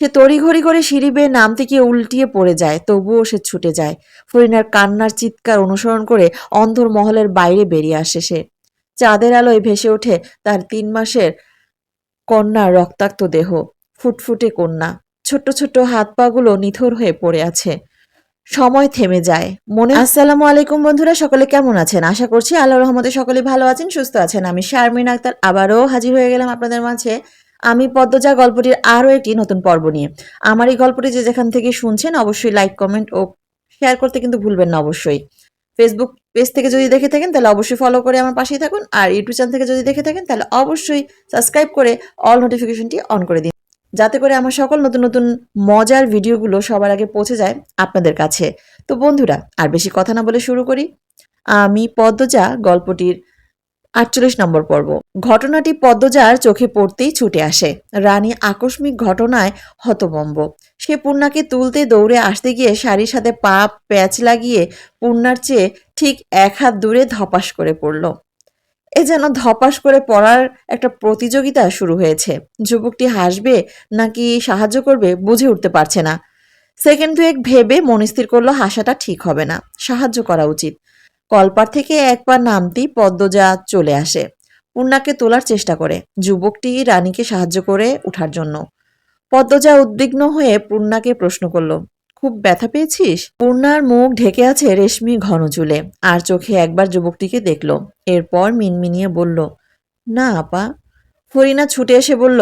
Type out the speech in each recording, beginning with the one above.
সে তড়িঘড়ি করে সিঁড়ি বেয়ে নামতে গিয়ে উল্টিয়ে পড়ে যায়, তবুও সে ছুটে যায়। ফরিনার কান্নার চিৎকার অনুসরণ করে অন্ধর মহলের বাইরে বেরিয়ে আসে সে। চাঁদের আলোয় ভেসে ওঠে তার তিন মাসের কন্যার রক্তাক্ত দেহ, ফুটফুটে কন্যা। ছোট্ট ছোট্ট হাত পাগুলো নিথর হয়ে পড়ে আছে। সময় থেমে যায়। মনে আসসালামু আলাইকুম বন্ধুরা, সকলে কেমন আছেন? আশা করছি আল্লাহ রহমতে সকলে ভালো আছেন, সুস্থ আছেন। আমি শারমিন আক্তার, আবারও হাজির হয়ে গেলাম আপনাদের মাঝে। আমি পদ্মজা গল্পটির আরও একটি নতুন পর্ব নিয়ে। আমার এই গল্পটি যে যেখান থেকে শুনছেন, অবশ্যই লাইক, কমেন্ট ও শেয়ার করতে কিন্তু ভুলবেন না অবশ্যই। ফেসবুক পেজ থেকে যদি দেখে থাকেন, তাহলে অবশ্যই ফলো করে আমার পাশেই থাকুন। আর ইউটিউব চ্যানেল থেকে যদি দেখে থাকেন, তাহলে অবশ্যই সাবস্ক্রাইব করে অল নোটিফিকেশনটি অন করে দিন। যাতে করে আমার সকল নতুন নতুন মজার ভিডিওগুলো সবার আগে পৌঁছে যায় আপনাদের কাছে। তো বন্ধুরা, আর বেশি কথা না বলে শুরু করি। আমি পদ্মজা গল্পটির আটচল্লিশ নম্বর পর্ব। ঘটনাটি পদ্মজার চোখে পড়তেই ছুটে আসে। রানী আকস্মিক ঘটনায় হতবম্ব সে পূর্ণাকে তুলতে দৌড়ে আসতে গিয়ে শাড়ির সাথে পা, প্যাচ লাগিয়ে পূর্ণার চেয়ে ঠিক এক হাত দূরে ধপাস করে পড়ল। এ যেন ধপাস করে পড়ার একটা প্রতিযোগিতা শুরু হয়েছে। যুবকটি হাসবে নাকি সাহায্য করবে বুঝে উঠতে পারছে না। সেকেন্ড দুয়েক ভেবে মনস্থির করল হাসাটা ঠিক হবে না। সাহায্য করা উচিত। কলপার থেকে একবার নামতেই পদ্মজা চলে আসে। পূর্ণাকে তোলার চেষ্টা করে, যুবকটি রানীকে সাহায্য করে ওঠার জন্য। পদ্মজা উদ্বিগ্ন হয়ে পূর্ণাকে প্রশ্ন করল, খুব ব্যথা পেয়েছিস? পূর্ণার মুখ ঢেকে আছে রেশমি ঘন চুলে, আর চোখে একবার যুবকটিকে দেখল। এরপর মিনমিনিয়ে বলল, না, আপা। ফরিনা ছুটে এসে বলল,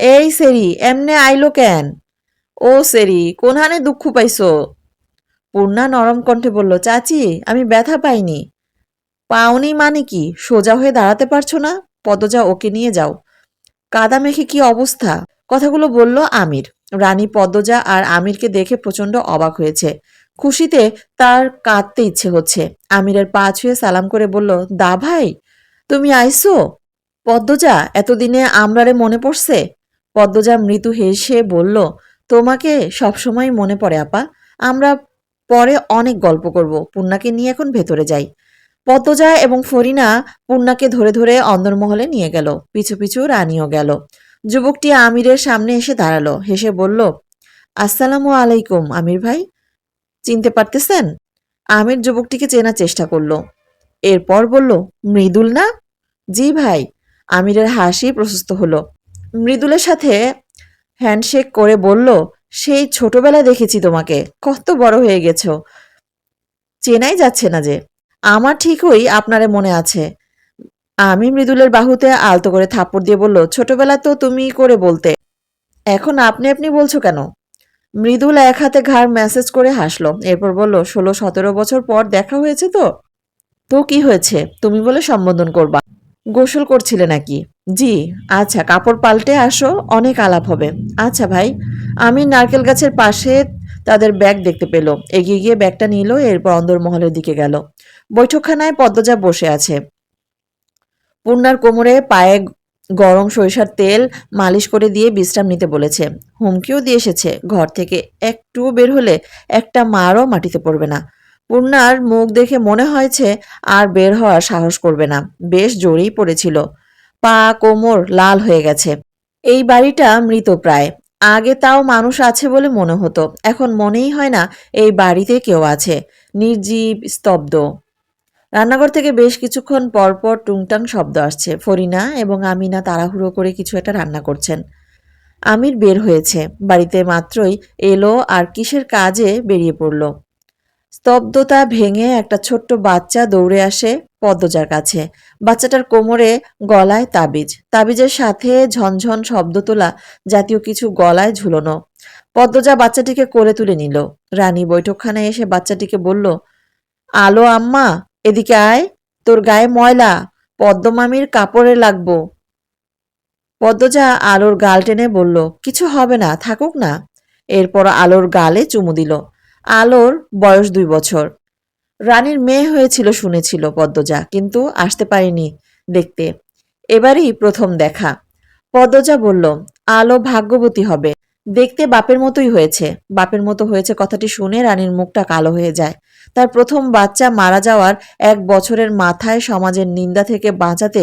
এই সেরি, এমনে আইলো কেন? ও সেরি, কোনহানে দুঃখ পাইছো? পূর্ণা নরম কণ্ঠে বলল, চাচি, আমি ব্যথা পাইনি। পাওনি মানে কি? সোজা হয়ে দাঁড়াতে পারছ না? পদজা, ওকে নিয়ে যাও। কাদা মেখে কি অবস্থা? কথাগুলো বলল আমির। রানী পদ্মজা আর আমিরকে দেখে প্রচণ্ড অবাক হয়েছে। খুশিতে তার কাঁদতে ইচ্ছে হচ্ছে। আমিরের পা ছুঁয়ে সালাম করে বলল, দা ভাই, তুমি আইসো? পদ্মজা এতদিনে আমরারে মনে পড়ছে? পদ্মজা মৃদু হেসে বলল, তোমাকে সবসময় মনে পড়ে, আপা। আমরা পরে অনেক গল্প করব। পূর্ণাকে নিয়ে এখন ভেতরে যাই। পদ্মজা এবং ফরিনা পূর্ণাকে ধরে ধরে অন্দরমহলে নিয়ে গেল। পিছু পিছু রানীও গেল। যুবকটি আমিরের সামনে এসে দাঁড়াল। হেসে বলল, আসসালামু আলাইকুম, আমির ভাই। চিনতে পারতেছেন? আমির যুবকটিকে চেনার চেষ্টা করল। এরপর বলল, মৃদুল না? জি ভাই। আমিরের হাসি প্রশস্ত হলো। মৃদুলের সাথে হ্যান্ডশেক করে বলল সেই ছোটবেলায় দেখেছি তোমাকে। কত বড় হয়ে গেছো। চেনাই যাচ্ছে না যে। আমার ঠিকই আপনারে মনে আছে। আমি মৃদুলের বাহুতে আলতো করে থাপ্পড় দিয়ে বলল, ছোটবেলা তো তুমি করে বলতে। এখন আপনি আপনি বলছো কেন? মৃদুল এক হাতে ঘাড় মেসেজ করে হাসলো। এরপর বলল, ষোলো, সতেরো বছর পর দেখা হয়েছে তো? তো কি হয়েছে? তুমি বলে সম্বোধন করবা। গোসল করছিলে নাকি? জি আচ্ছা কাপড় পাল্টে আসো, অনেক আলাপ হবে। আচ্ছা ভাই আমি নারকেল গাছের পাশে তাদের ব্যাগ দেখতে পেল। এগিয়ে গিয়ে ব্যাগটা নিল, এরপর অন্দরমহলের দিকে গেল। বৈঠকখানায় পদ্মজা বসে আছে। পূর্ণার কোমরে পায়ে গরম সরিষার তেল মালিশ করে দিয়ে বিশ্রাম নিতে বলেছে। হুমকিও দিয়ে এসেছে। ঘর থেকে একটু বের হলে একটা মারও মাটিতে পড়বে না। পূর্ণার মুখ দেখে মনে হয়েছে আর বের হওয়ার সাহস করবে না। বেশ জোরেই পড়েছিল। পা কোমর লাল হয়ে গেছে। এই বাড়িটা মৃত প্রায়। আগে তাও মানুষ আছে বলে মনে হতো। এখন মনেই হয় না এই বাড়িতে কেউ আছে। নির্জীব, স্তব্ধ। রান্নাঘর থেকে বেশ কিছুক্ষণ পরপর টুংটাং শব্দ আসছে। ফরিনা এবং আমিনা তাড়াহুড়ো করে কিছু একটা রান্না করছেন। আমির বের হয়েছে। বাড়িতে মাত্রই এলো আর কিসের কাজে বেরিয়ে পড়ল। স্তব্ধতা ভেঙে একটা ছোট্ট বাচ্চা দৌড়ে আসে পদ্মজার কাছে। বাচ্চাটার কোমরে গলায় তাবিজ। তাবিজের সাথে ঝনঝন শব্দ তোলা জাতীয় কিছু গলায় ঝুলনো। পদ্মজা বাচ্চাটিকে কোলে তুলে নিল। রানী বৈঠকখানায় এসে বাচ্চাটিকে বলল, আলো আম্মা, এদিকে আয়, তোর গায়ে ময়লা, পদ্মমামির কাপড়ে লাগবো। পদ্মজা আলোর গাল টেনে বলল, কিছু হবে না, থাকুক না। এরপর আলোর গালে চুমু দিল। আলোর বয়স দুই বছর। রানীর মেয়ে হয়েছিল শুনেছিল পদ্মজা, কিন্তু আসতে পারেনি দেখতে। এবারই প্রথম দেখা। পদ্মজা বলল, আলো ভাগ্যবতী হবে। দেখতে বাপের মতোই হয়েছে। বাপের মতো হয়েছে কথাটি শুনে রানীর মুখটা কালো হয়ে যায়। তার প্রথম বাচ্চা মারা যাওয়ার এক বছরের মাথায় সমাজের নিন্দা থেকে বাঁচাতে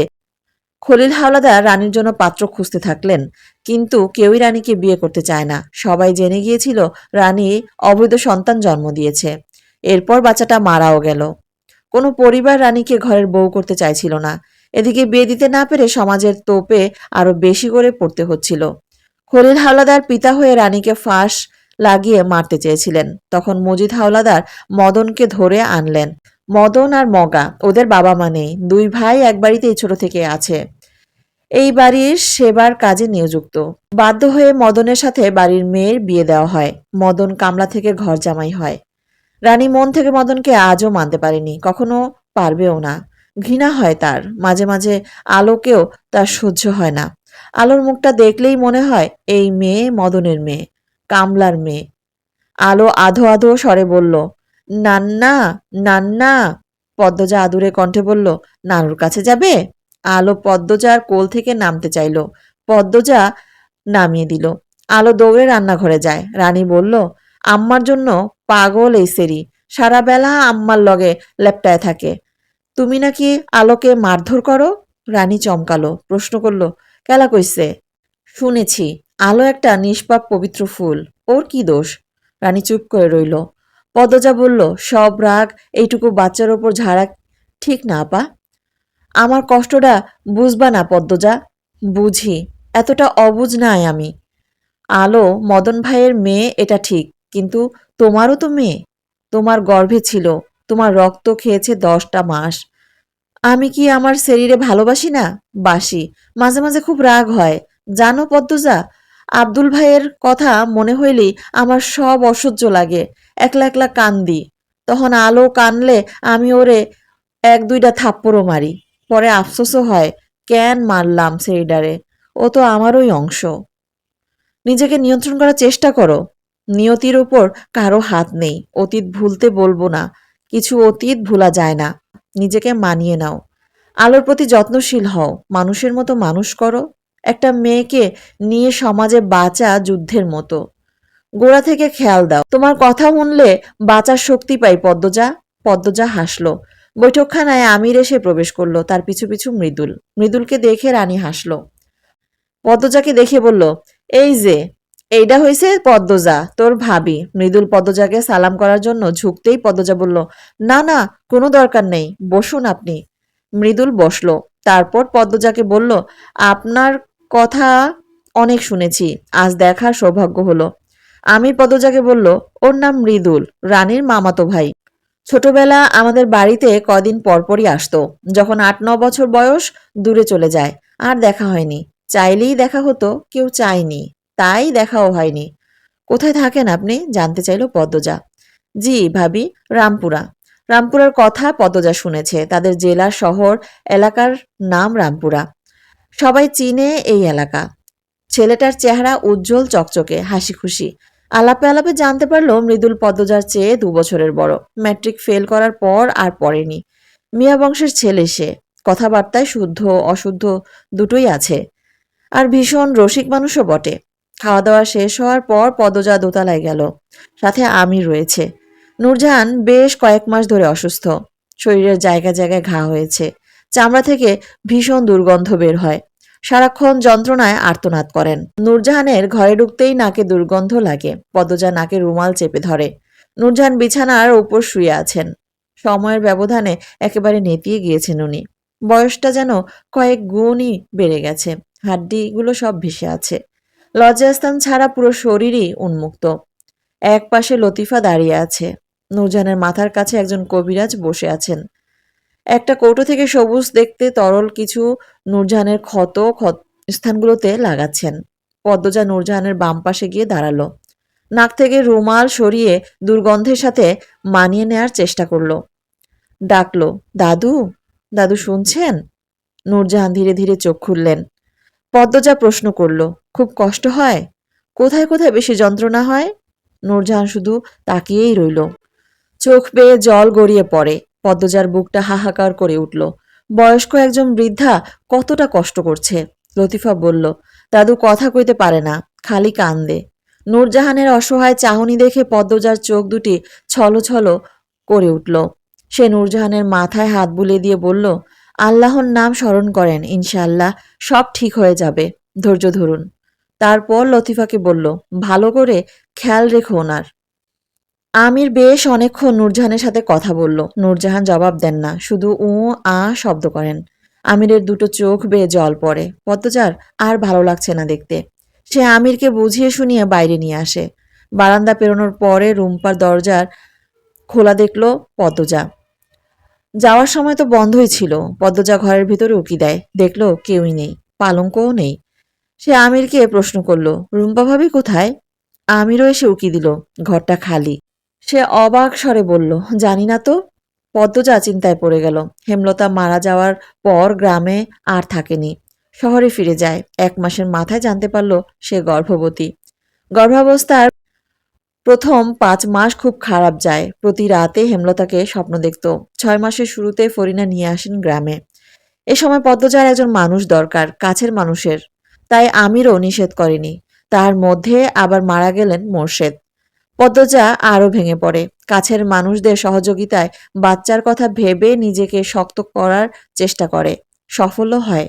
খলিল হাওলাদার রানীর জন্য পাত্র খুঁজতে থাকলেন, কিন্তু কেউই রানীকে বিয়ে করতে চায় না। সবাই জেনে গিয়েছিল রানী অবৈধ সন্তান জন্ম দিয়েছে। এরপর বাচ্চাটা মারাও গেল। কোনো পরিবার রানীকে ঘরের বউ করতে চাইছিল না। এদিকে বিয়ে দিতে না পেরে সমাজের তোপে আরও বেশি করে পড়তে হচ্ছিল। খলিল হাওলাদার পিতা হয়ে রানীকে ফাঁস লাগিয়ে মারতে চেয়েছিলেন। তখন মজিদ হাওলাদার মদনকে ধরে আনলেন। মদন আর মগা, ওদের বাবা মা নেই। দুই ভাই এক বাড়িতেই ছোট থেকে আছে। এই বাড়ির সেবার কাজে নিয়োজিত বাধ্য হয়ে মদনের সাথে বাড়ির মেয়ের বিয়ে দেওয়া হয়। মদন কামলা থেকে ঘর জামাই হয়। রানী মন থেকে মদনকে আজও মানতে পারেনি, কখনো পারবেও না। ঘৃণা হয় তার, মাঝে মাঝে আলোকেও তার সহ্য হয় না। আলোর মুখটা দেখলেই মনে হয় এই মেয়ে মদনের মেয়ে, কামলার মেয়ে। আলো আধো আধো স্বরে বলল, নান্না নান্না। পদ্মজা আদুরে কণ্ঠে বলল, নানুর কাছে যাবে? আলো পদ্মজার কোল থেকে নামতে চাইল। পদ্মজা নামিয়ে দিল। আলো দৌড়ে রান্নাঘরে যায়। রানী বলল, আম্মার জন্য পাগল এই সেরি। সারা বেলা আম্মার লগে লেপটায় থাকে। তুমি নাকি আলোকে মারধর করো? রানী চমকালো, প্রশ্ন করল, কেলা কইছে? শুনেছি, আলো একটা নিষ্পাপ পবিত্র ফুল। ওর কি দোষ? রানী চুপ করে রইল। পদ্মজা বলল, সব রাগ এইটুকু বাচ্চার ওপর ঝাড়া ঠিক না, আপা। আমার কষ্টটা বুঝবা না পদ্মজা। বুঝি, এতটা অবুঝ নাই আমি। আলো, মদন ভাইয়ের মেয়ে, এটা ঠিক, কিন্তু তোমারও তো মেয়ে? তোমার গর্ভে ছিল, তোমার রক্ত খেয়েছে দশটা মাস। আমি কি আমার শরীরে ভালোবাসি না? বাসি, মাঝে মাঝে খুব রাগ হয়। জানো পদ্মজা, আব্দুল ভাইয়ের কথা মনে হইলেই আমার সব অসহ্য লাগে, একলা একলা কান্দি। তখন আলো কানলে আমি ওরে এক দুইটা থাপ্পড়ও মারি। পরে আফসোসও হয়, কেন মারলাম সেইডারে? ও তো আমারই অংশ। নিজেকে নিয়ন্ত্রণ করার চেষ্টা করো। নিয়তির ওপর কারও হাত নেই। অতীত ভুলতে বলব না। কিছু অতীত ভোলা যায় না। নিজেকে মানিয়ে নাও। আলোর প্রতি যত্নশীল হও। মানুষের মতো মানুষ করো। একটা মেয়েকে নিয়ে সমাজে বাঁচা যুদ্ধের মতো। গোড়া থেকে খেয়াল দাও। তোমার কথা শুনলে বাঁচার শক্তি পাই, পদ্মজা। পদ্মজা হাসলো। বৈঠকখানায় আমির এসে প্রবেশ করল, তার পিছু পিছু মৃদুল। মৃদুলকে দেখে রানী হাসলো। পদ্মজাকে দেখে বলল, এই যে এইটা হয়েছে পদ্মজা, তোর ভাবি। মৃদুল পদ্মজাকে সালাম করার জন্য ঝুঁকতেই পদ্মজা বলল, না না, কোনো দরকার নেই, বসুন আপনি। মৃদুল বসল। তারপর পদ্মজাকে বলল, আপনার কথা অনেক শুনেছি, আজ দেখার সৌভাগ্য হলো। আমি পদ্মজাকে বলল, ওর নাম মৃদুল, রানীর মামাতো ভাই। ছোটবেলা আমাদের বাড়িতে কদিন পরপরই আসতো, যখন আট ন বছর বয়স দূরে চলে যায়। আর দেখা হয়নি। চাইলেই দেখা হতো, কেউ চায়নি। তাই দেখাও হয়নি। কোথায় থাকেন আপনি? জানতে চাইল পদ্মজা। জি, ভাবি, রামপুরা। রামপুরার কথা পদ্মজা শুনেছে। তাদের জেলা, শহর, এলাকার নাম রামপুরা। সবাই চিনে এই এলাকা। ছেলেটার চেহারা উজ্জ্বল, চকচকে হাসি খুশি আলাপে আলাপে জানতে পারল মৃদুল পদ্মজার চেয়ে দু বছরের বড়। ম্যাট্রিক ফেল করার পর আর পড়েনি। মিয়া বংশের ছেলে সে। কথাবার্তায় শুদ্ধ, অশুদ্ধ দুটোই আছে। আর ভীষণ রসিক মানুষও বটে। খাওয়া দাওয়া শেষ হওয়ার পর পদজা দোতলায় গেল। সাথে আমি রয়েছে। নূরজাহান বেশ কয়েক মাস ধরে অসুস্থ। শরীরের জায়গায় জায়গায় ঘা হয়েছে। চামড়া থেকে ভীষণ দুর্গন্ধ বের হয়। সারাক্ষণ যন্ত্রণায় আর্তনাদ করেন। নূরজাহানের ঘরে ঢুকতেই নাকে দুর্গন্ধ লাগে। পদজা নাকে রুমাল চেপে ধরে। নূরজাহান বিছানার ওপর শুয়ে আছেন। সময়ের ব্যবধানে একেবারে নেতিয়ে গিয়েছেন উনি। বয়সটা যেন কয়েক গুণই বেড়ে গেছে। হাড্ডিগুলো সব ভেসে আছে। লজ্জাস্থান ছাড়া পুরো শরীরই উন্মুক্ত। এক পাশে লতিফা দাঁড়িয়ে আছে। নূরজাহানের মাথার কাছে একজন কবিরাজ বসে আছেন। একটা কৌটো থেকে সবুজ দেখতে তরল কিছু নূরজাহানের ক্ষত ক্ষত স্থানগুলোতে লাগাচ্ছেন। পদ্মজা নূরজাহানের বাম পাশে গিয়ে দাঁড়াল। নাক থেকে রুমাল সরিয়ে দুর্গন্ধের সাথে মানিয়ে নেয়ার চেষ্টা করল। ডাকলো, দাদু দাদু শুনছেন? নূরজাহান ধীরে ধীরে চোখ খুললেন। পদ্মজা প্রশ্ন করল, খুব কষ্ট হয়? কোথায় কোথায় বেশি যন্ত্রণা হয়? নূরজাহান শুধু তাকিয়েই রইল। চোখ বেয়ে জল গড়িয়ে পড়ে। পদ্মজার বুকটা হাহাকার করে উঠল। বয়স্ক একজন বৃদ্ধা কতটা কষ্ট করছে? লতিফা বলল, দাদু কথা কইতে পারে না, খালি কান্দে। নূরজাহানের অসহায় চাহনি দেখে পদ্মজার চোখ দুটি ছলো ছলো করে উঠল। সে নূরজাহানের মাথায় হাত বুলিয়ে দিয়ে বলল, আল্লাহর নাম স্মরণ করেন, ইনশাআল্লাহ সব ঠিক হয়ে যাবে, ধৈর্য ধরুন। তারপর লতিফাকে বলল, ভালো করে খেয়াল রেখো ওনার। আমির বেশ অনেকক্ষণ নূরজাহানের সাথে কথা বলল। নূরজাহান জবাব দেন না, শুধু উ, আ শব্দ করেন। আমিরের দুটো চোখ বেয়ে জল পড়ে। পদ্মজার আর ভালো লাগছে না দেখতে। সে আমিরকে বুঝিয়ে শুনিয়ে বাইরে নিয়ে আসে। বারান্দা পেরোনোর পরে রুম্পার দরজার খোলা দেখল পদ্মজা। যাওয়ার সময় তো বন্ধই ছিল। পদ্মজা ঘরের ভিতরে উকি দেয়। দেখল কেউই নেই, পালঙ্কও নেই। সে আমিরকে প্রশ্ন করল, রুম্পা ভাবি কোথায়? আমিরও এসে উকি দিল, ঘরটা খালি। সে অবাক স্বরে বলল, জানি না তো। পদ্মজা চিন্তায় পড়ে গেল। হেমলতা মারা যাওয়ার পর গ্রামে আর থাকেনি। শহরে ফিরে যায়। এক মাসের মাথায় জানতে পারল সে গর্ভবতী। গর্ভাবস্থার প্রথম পাঁচ মাস খুব খারাপ যায়। প্রতি রাতে হেমলতাকে স্বপ্ন দেখত। ছয় মাসের শুরুতে ফরিনা নিয়ে আসেন গ্রামে। এ সময় পদ্মজার একজন মানুষ দরকার, কাছের মানুষের। তাই আমিরও নিষেধ করেনি। তার মধ্যে আবার মারা গেলেন মোর্শেদ। পদ্মজা আরও ভেঙে পড়ে। কাছের মানুষদের সহযোগিতায় বাচ্চার কথা ভেবে নিজেকে শক্ত করার চেষ্টা করে সফলও হয়।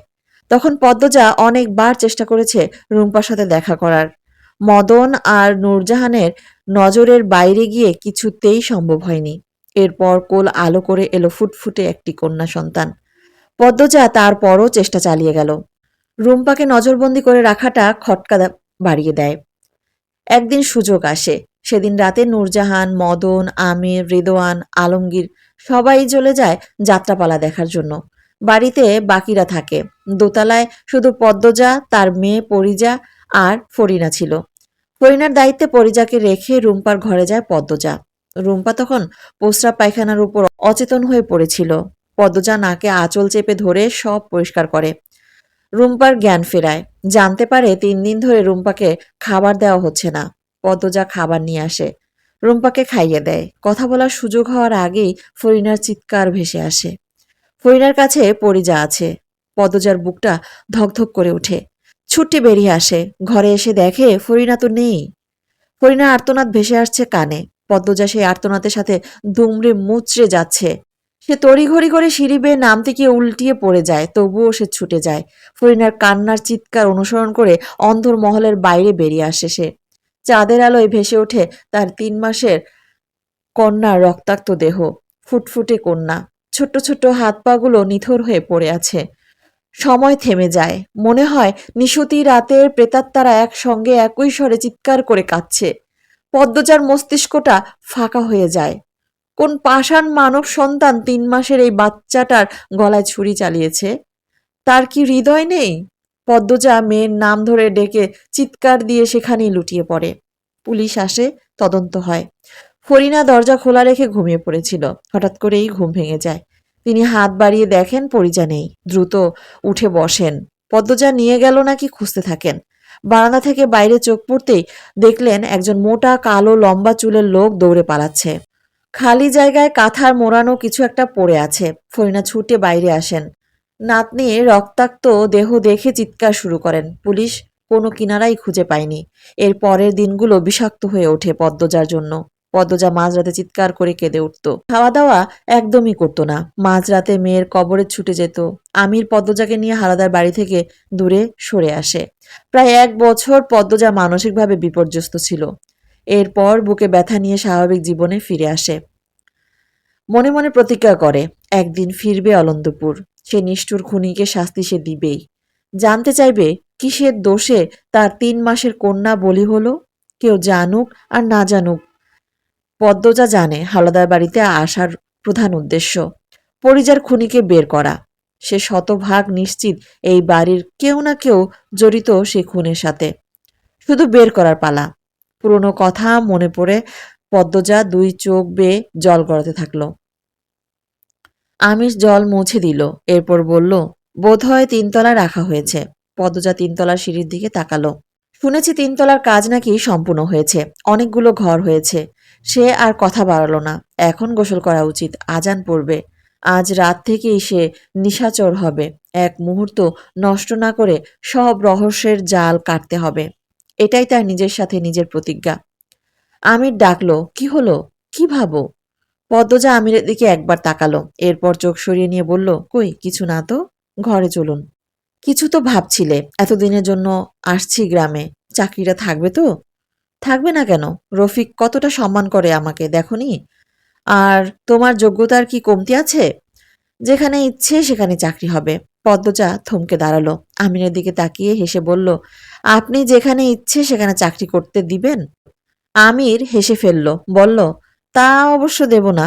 তখন পদ্মজা অনেকবার চেষ্টা করেছে রুম্পার সাথে দেখা করার। মদন আর নূরজাহানের নজরের বাইরে গিয়ে কিছুতেই সম্ভব হয়নি। এরপর কোল আলো করে এলো ফুটফুটে একটি কন্যা সন্তান। পদ্মজা তারপরও চেষ্টা চালিয়ে গেল। রুম্পাকে নজরবন্দি করে রাখাটা খটকা বাড়িয়ে দেয়। একদিন সুযোগ আসে। সেদিন রাতে নূরজাহান, মদন, আমির, রিদোয়ান, আলমগীর সবাই চলে যায় যাত্রাপালা দেখার জন্য। বাড়িতে বাকিরা থাকে। দোতলায় শুধু পদ্মজা, তার মেয়ে পরিজা আর ফরিনা ছিল। ফরিনার দায়িত্বে পরিজাকে রেখে রুম্পার ঘরে যায় পদ্মজা। রুম্পা তখন প্রস্রাব পায়খানার উপর অচেতন হয়ে পড়েছিল। পদ্মজা নাকে আঁচল চেপে ধরে সব পরিষ্কার করে। রুম্পার জ্ঞান ফেরায়। জানতে পারে তিন দিন ধরে রুম্পাকে খাবার দেওয়া হচ্ছে না। পদ্মজা খাবার নিয়ে আসে। রুম্পাকে খাইয়ে দেয়। কথা বলার সুযোগ হওয়ার আগেই ফরিনার চিৎকার ভেসে আসে। ফরিনার কাছে পরিজা আছে। পদ্মজার বুকটা ধকধক করে ওঠে। ছুট্টি বেরিয়ে আসে। ঘরে এসে দেখে ফরিনা তো নেই। ফরিনার আর্তনাদ ভেসে আসছে কানে। পদ্মজা সেই আর্তনাদের সাথে দুমড়ে মুচড়ে যাচ্ছে। সে তড়িঘড়ি করে সিঁড়ি বেয়ে নামতে গিয়ে উল্টিয়ে পড়ে যায়, তবুও সে ছুটে যায়। ফরিনার কান্নার চিৎকার অনুসরণ করে অন্ধর মহলের বাইরে বেরিয়ে আসে সে। চাঁদের আলোয় ভেসে ওঠে তার তিন মাসের কন্যার রক্তাক্ত দেহ, ফুটফুটে কন্যা। ছোট্ট ছোট্ট হাত পাগুলো নিথর হয়ে পড়ে আছে। সময় থেমে যায়। মনে হয় নিশুতি রাতের প্রেতাত্মারা একসঙ্গে একই স্বরে চিৎকার করে কাঁদছে। পদ্মজার মস্তিষ্কটা ফাঁকা হয়ে যায়। কোন পাষাণ মানব সন্তান তিন মাসের এই বাচ্চাটার গলায় ছুরি চালিয়েছে? তার কি হৃদয় নেই? পদ্মজা মেয়ের নাম ধরে ডেকে চিৎকার দিয়ে সেখানেই লুটিয়ে পড়ে। পুলিশ আসে, তদন্ত হয়। ফরিনা দরজা খোলা রেখে ঘুমিয়ে পড়েছিল। হঠাৎ করেই ঘুম ভেঙে যায়। তিনি হাত বাড়িয়ে দেখেন পরিজা নেই। দ্রুত উঠে বসেন। পদ্মজা নিয়ে গেল নাকি খুঁজতে থাকেন? বারান্দা থেকে বাইরে চোখ পড়তেই দেখলেন একজন মোটা, কালো, লম্বা চুলের লোক দৌড়ে পালাচ্ছে। খালি জায়গায় কাঁথার মোড়ানো কিছু একটা পড়ে আছে। ফরিনা ছুটে বাইরে আসেন। নাতনি রক্তাক্ত দেহ দেখে চিৎকার শুরু করেন। পুলিশ কোনো কিনারাই খুঁজে পায়নি। এর পরের দিনগুলো বিষাক্ত হয়ে ওঠে পদ্মজার জন্য। পদ্মজা মাঝরাতে চিৎকার করে কেঁদে উঠত। খাওয়া দাওয়া একদমই করতো না। মাঝরাতে মেয়ের কবরে ছুটে যেত। আমির পদ্মজাকে নিয়ে হারাদার বাড়ি থেকে দূরে সরে আসে। প্রায় এক বছর পদ্মজা মানসিকভাবে বিপর্যস্ত ছিল। এরপর বুকে ব্যথা নিয়ে স্বাভাবিক জীবনে ফিরে আসে। মনে মনে প্রতিজ্ঞা করে, একদিন ফিরবে অলন্দপুর। সে নিষ্ঠুর খুনিকে শাস্তি সে দিবেই। জানতে চাইবে, কিসের দোষে তার তিন মাসের কন্যা বলি হলো? কেউ জানুক আর না জানুক। পদ্মজা জানে হালদার বাড়িতে আসার প্রধান উদ্দেশ্য পরিজার খুনিকে বের করা। সে শতভাগ নিশ্চিত এই বাড়ির কেউ না কেউ জড়িত সে খুনের সাথে। শুধু বের করার পালা। পুরনো কথা মনে পড়ে পদ্মজা দুই চোখ বেয়ে জল গড়াতে থাকল। আমিষ জল মুছে দিল। এরপর বলল, বোধহয় তিনতলা রাখা হয়েছে। পদজা তিনতলার সিঁড়ির দিকে তাকালো। শুনেছি তিনতলার কাজ নাকি সম্পূর্ণ হয়েছে। অনেকগুলো ঘর হয়েছে। সে আর কথা বাড়ালো না। এখন গোসল করা উচিত। আজান পড়বে। আজ রাত থেকেই সে নিশাচর হবে। এক মুহূর্ত নষ্ট না করে সব রহস্যের জাল কাটতে হবে। এটাই তার নিজের সাথে নিজের প্রতিজ্ঞা। আমির ডাকলো, কি হলো? কি ভাবো? পদ্মজা আমিরের দিকে একবার তাকালো, এরপর চোখ সরিয়ে নিয়ে বলল, কই, কিছু না তো, ঘরে চলুন। কিছু তো ভাবছিলে, এতদিনের জন্য আসছি গ্রামে, চাকরিটা থাকবে তো? থাকবে না কেন, রফিক কতটা সম্মান করে আমাকে, দেখনি? আর তোমার যোগ্যতার কি কমতি আছে? যেখানে ইচ্ছে, সেখানে চাকরি হবে। পদ্মজা থমকে দাঁড়াল আমিনের দিকে তাকিয়ে হেসে বলল, আপনি যেখানে ইচ্ছে, সেখানে চাকরি করতে দিবেন? আমির হেসে ফেলল, বলল তা অবশ্য দেব না।